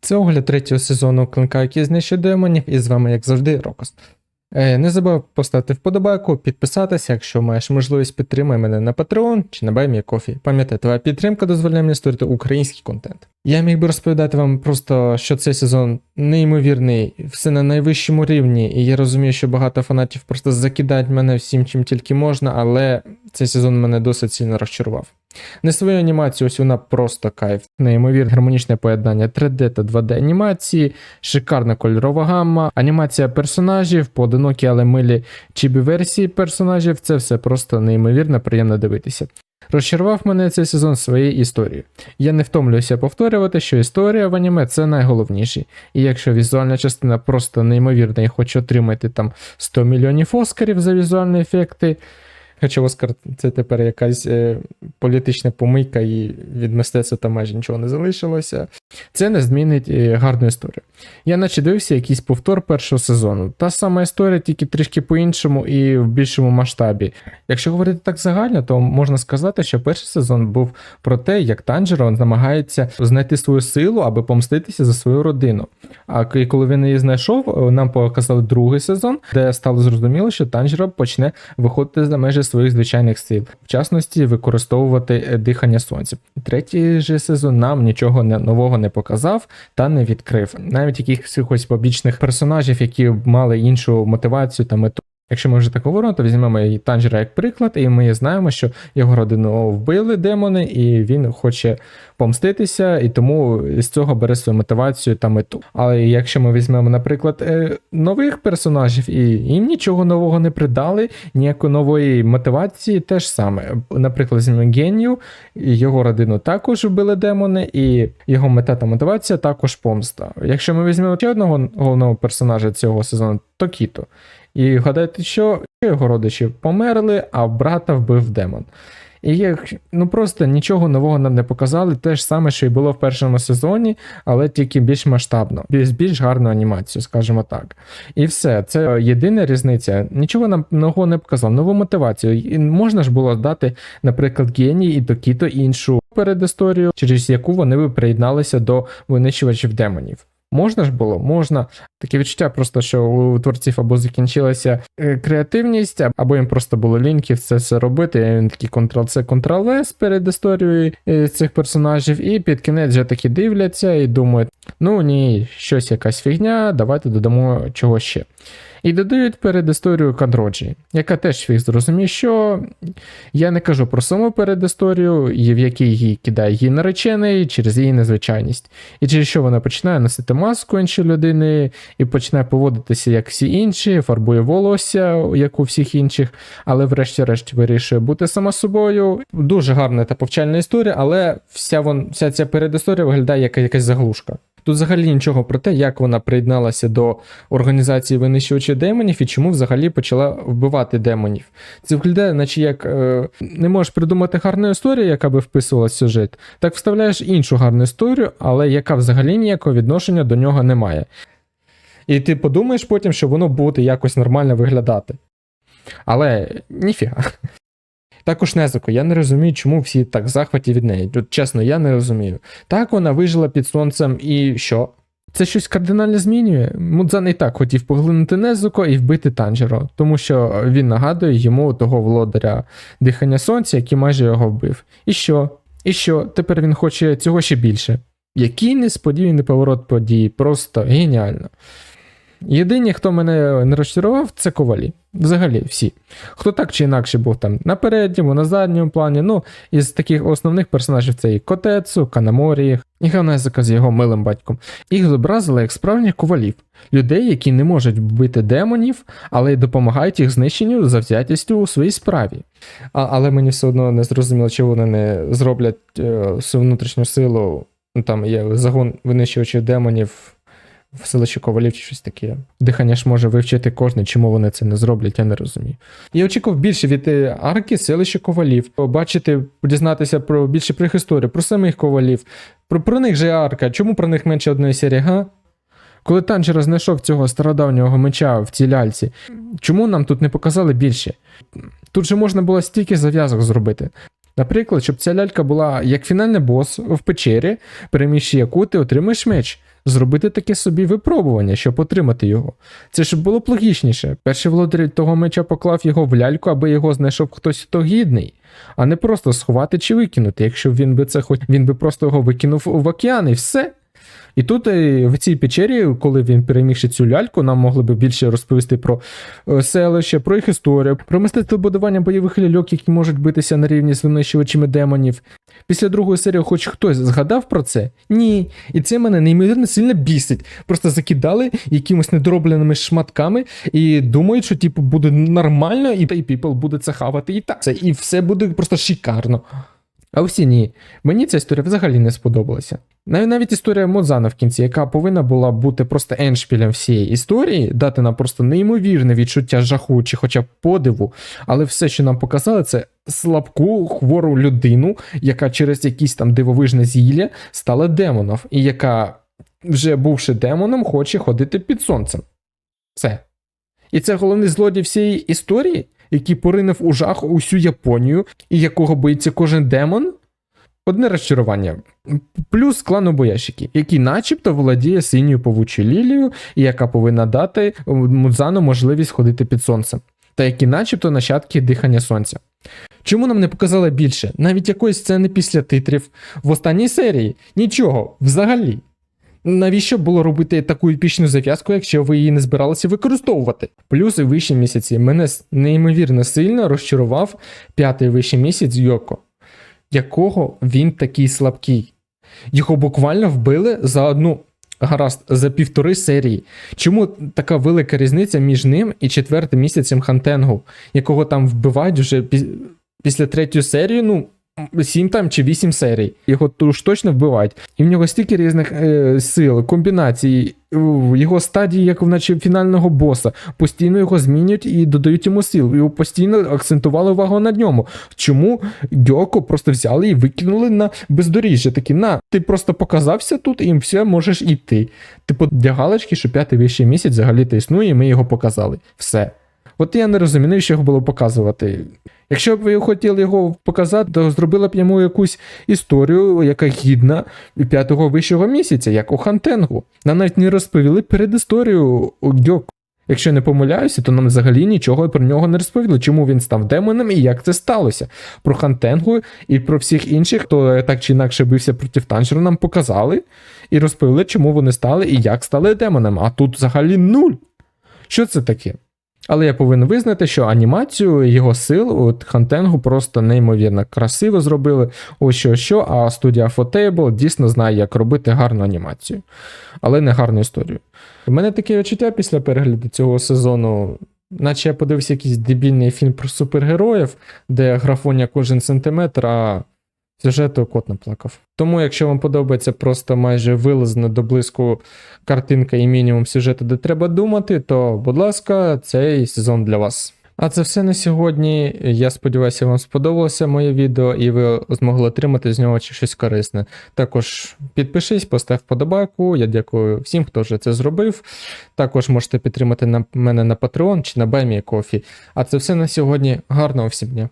Це огляд третього сезону клинка, який знищує демонів, і з вами, як завжди, Рокос. Е, не забудь поставити вподобайку, підписатися, якщо маєш можливість підтримай мене на Patreon чи на BuyMeCoffee. Пам'ятай, твоя підтримка дозволяє мені створити український контент. Я міг би розповідати вам просто, що цей сезон неймовірний, все на найвищому рівні, і я розумію, що багато фанатів просто закидають мене всім, чим тільки можна, але цей сезон мене досить сильно розчарував. Не свою анімацію, ось вона просто кайф. Неймовірне гармонічне поєднання 3D та 2D анімації, шикарна кольорова гамма, анімація персонажів, поодинокі, але милі чібі версії персонажів. Це все просто неймовірно приємно дивитися. Розчарував мене цей сезон своєю історією. Я не втомлююся повторювати, що історія в аніме це найголовніше. І якщо візуальна частина просто неймовірна і хоче отримати там 100 мільйонів оскарів за візуальні ефекти. Хоча Оскар це тепер якась е, політична помийка, і від мистецтва там майже нічого не залишилося. Це не змінить е, гарну історію. Я наче дивився якийсь повтор першого сезону. Та сама історія, тільки трішки по-іншому і в більшому масштабі. Якщо говорити так загально, то можна сказати, що перший сезон був про те, як Танжеро намагається знайти свою силу, аби помститися за свою родину. А коли він її знайшов, е, нам показали другий сезон, де стало зрозуміло, що Танжеро почне виходити за межі своїх звичайних сил, в частності використовувати е, дихання сонця. Третій же сезон нам нічого не- нового не показав та не відкрив. Навіть якихось побічних персонажів, які мали іншу мотивацію та мету. Якщо ми вже так говоримо, то візьмемо і Танжера як приклад, і ми знаємо, що його родину вбили демони, і він хоче помститися, і тому з цього бере свою мотивацію та мету. Але якщо ми візьмемо, наприклад, е, нових персонажів, і їм нічого нового не придали, ніякої нової мотивації, те ж саме. Наприклад, візьмемо Генію, його родину також вбили демони, і його мета та мотивація також помста. Якщо ми візьмемо ще одного головного персонажа цього сезону, то Кіто. І гадайте, що його родичі померли, а брата вбив демон. І як ну просто нічого нового нам не показали, те ж саме, що і було в першому сезоні, але тільки більш масштабно, більш більш гарну анімацію, скажімо так. І все, це єдина різниця. Нічого нам нового не показав, нову мотивацію. І можна ж було дати, наприклад, Генії і Докіто іншу передісторію, через яку вони би приєдналися до винищувачів демонів. Можна ж було? Можна. Таке відчуття просто, що у творців або закінчилася е, креативність, або їм просто було ліньків це все робити. І Він такий Ctrl-C, Ctrl-V перед історією е, цих персонажів, і під кінець вже такі дивляться і думають: ну ні, щось якась фігня, давайте додамо чого ще. І додають перед історію Кандроджі, яка теж фіг зрозуміє, що я не кажу про саму передісторію, і в якій її кидає її наречений через її незвичайність. І через що вона починає носити маску іншої людини і починає поводитися як всі інші, фарбує волосся, як у всіх інших, але врешті-решт вирішує бути сама собою. Дуже гарна та повчальна історія, але вся, вон, вся ця передісторія виглядає як якась заглушка. Тут взагалі нічого про те, як вона приєдналася до організації винищувачів демонів і чому взагалі почала вбивати демонів. Це виглядає, наче як е, не можеш придумати гарну історію, яка би вписувала сюжет, так вставляєш іншу гарну історію, але яка взагалі ніякого відношення до нього не має. І ти подумаєш потім, що воно буде якось нормально виглядати. Але ніфіга. Також Незуко, я не розумію, чому всі так захваті від неї. От, чесно, я не розумію. Так вона вижила під сонцем і що? Це щось кардинально змінює. Мудзан і так хотів поглинути Незуко і вбити Танжеро, тому що він нагадує йому того володаря дихання сонця, який майже його вбив. І що? І що? Тепер він хоче цього ще більше. Який несподіваний поворот подій, просто геніально. Єдині, хто мене не розчарував, це ковалі. Взагалі, всі. Хто так чи інакше був там на передньому, на задньому плані. Ну, із таких основних персонажів це і Котецу, Канаморі, і Ганезика з його милим батьком. Їх зобразили як справжніх ковалів, людей, які не можуть вбити демонів, але й допомагають їх знищенню завзятістю у своїй справі. А, але мені все одно не зрозуміло, чи вони не зроблять е, свою внутрішню силу. Ну, там є загон винищувачів демонів в селищі ковалів чи щось таке. Дихання ж може вивчити кожен, чому вони це не зроблять, я не розумію. Я очікував більше від е, арки селища ковалів, побачити, дізнатися про більше про історію, про самих ковалів, про, про них же арка. Чому про них менше одної серії, га? Коли Танжера знайшов цього стародавнього меча в цій ляльці, чому нам тут не показали більше? Тут же можна було стільки зав'язок зробити. Наприклад, щоб ця лялька була як фінальний бос в печері, переміщує яку ти отримаєш меч. Зробити таке собі випробування, щоб отримати його. Це ж було б логічніше. Перший володар того меча поклав його в ляльку, аби його знайшов хтось хто гідний, а не просто сховати чи викинути. Якщо він би це хоч він би просто його викинув в океан і все. І тут е, в цій печері, коли він перемігши цю ляльку, нам могли би більше розповісти про е, селище, про їх історію, про мистецтво будування бойових ляльок, які можуть битися на рівні з винищувачами демонів. Після другої серії, хоч хтось згадав про це? Ні. І це мене неймовірно сильно бісить. Просто закидали якимось недоробленими шматками і думають, що типу буде нормально, і people буде це хавати і так. Це, і все буде просто шикарно. А всі ні. Мені ця історія взагалі не сподобалася. Нав- Навіть історія Модзана в кінці, яка повинна була бути просто еншпілем всієї історії, дати нам просто неймовірне відчуття жаху чи хоча б подиву, але все, що нам показали, це слабку хвору людину, яка через якісь там дивовижне зілля стала демоном, і яка, вже бувши демоном, хоче ходити під сонцем. Все. І це головний злодій всієї історії, який поринув у жах усю Японію, і якого боїться кожен демон. Одне розчарування. Плюс клан обоящики, який начебто володіє синьою павучою лілією, яка повинна дати Мудзану можливість ходити під сонцем, та які начебто нащадки дихання сонця. Чому нам не показали більше? Навіть якоїсь сцени після титрів в останній серії? Нічого, взагалі. Навіщо було робити таку епічну зав'язку, якщо ви її не збиралися використовувати? Плюс і вищі місяці мене неймовірно сильно розчарував п'ятий вищий місяць Йоко, якого він такий слабкий. Його буквально вбили за одну. Гаразд, за півтори серії. Чому така велика різниця між ним і четвертим місяцем Хантенгу, якого там вбивають вже пі- після третьої серії, ну, сім там чи вісім серій. Його ж точно вбивають. І в нього стільки різних е, сил, комбінацій, його стадії, як наче фінального боса, постійно його змінюють і додають йому сил. Його постійно акцентували увагу на ньому. Чому Гьоко просто взяли і викинули на бездоріжжя? Такі, на, ти просто показався тут і все, можеш іти. Типу, для галочки, що п'ятий вищий місяць взагалі-то існує, і ми його показали. Все. От я не розумію, навіщо його було показувати. Якщо б ви хотіли його показати, то зробили б йому якусь історію, яка гідна п'ятого вищого місяця, як у Хантенгу. Нам навіть не розповіли передісторію Гьоку. Якщо не помиляюся, то нам взагалі нічого про нього не розповіли, чому він став демоном і як це сталося. Про Хантенгу і про всіх інших, хто так чи інакше бився проти Танжеру, нам показали і розповіли, чому вони стали і як стали демонами. А тут взагалі нуль. Що це таке? Але я повинен визнати, що анімацію його сил от Хантенгу просто неймовірно красиво зробили. Ось що, що, а студія Fotable дійсно знає, як робити гарну анімацію, але не гарну історію. У мене таке відчуття після перегляду цього сезону, наче я подивився якийсь дебільний фільм про супергероїв, де графоня кожен сантиметр, а сюжету кот наплакав. Тому, якщо вам подобається просто майже вилазна до блиску картинка і мінімум сюжету, де треба думати, то, будь ласка, цей сезон для вас. А це все на сьогодні. Я сподіваюся, вам сподобалося моє відео і ви змогли отримати з нього чи щось корисне. Також підпишись, постав вподобайку. Я дякую всім, хто вже це зробив. Також можете підтримати на мене на Patreon чи на Баймі Кофі. А це все на сьогодні. Гарного всім дня!